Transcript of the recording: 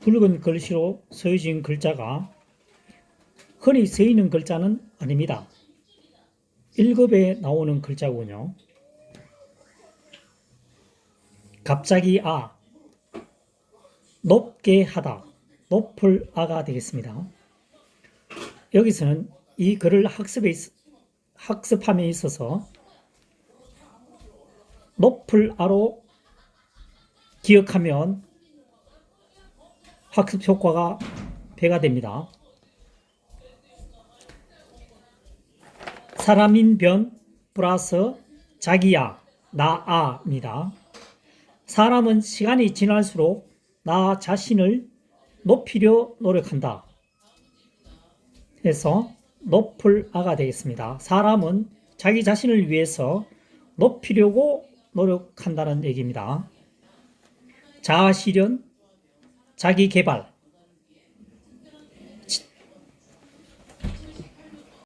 붉은 글씨로 쓰여진 글자가 흔히 쓰이는 글자는 아닙니다. 1급에 나오는 글자군요. 갑자기 아, 높게 하다, 높을 아가 되겠습니다. 여기서는 이 글을 학습에 있- 학습함에 있어서 높을 아로 기억하면 학습 효과가 배가 됩니다. 사람인 변 플러스 자기야 나아입니다. 사람은 시간이 지날수록 나 자신을 높이려 노력한다. 해서 높을 아가 되겠습니다. 사람은 자기 자신을 위해서 높이려고 노력한다는 얘기입니다. 자아 실현, 자기 개발,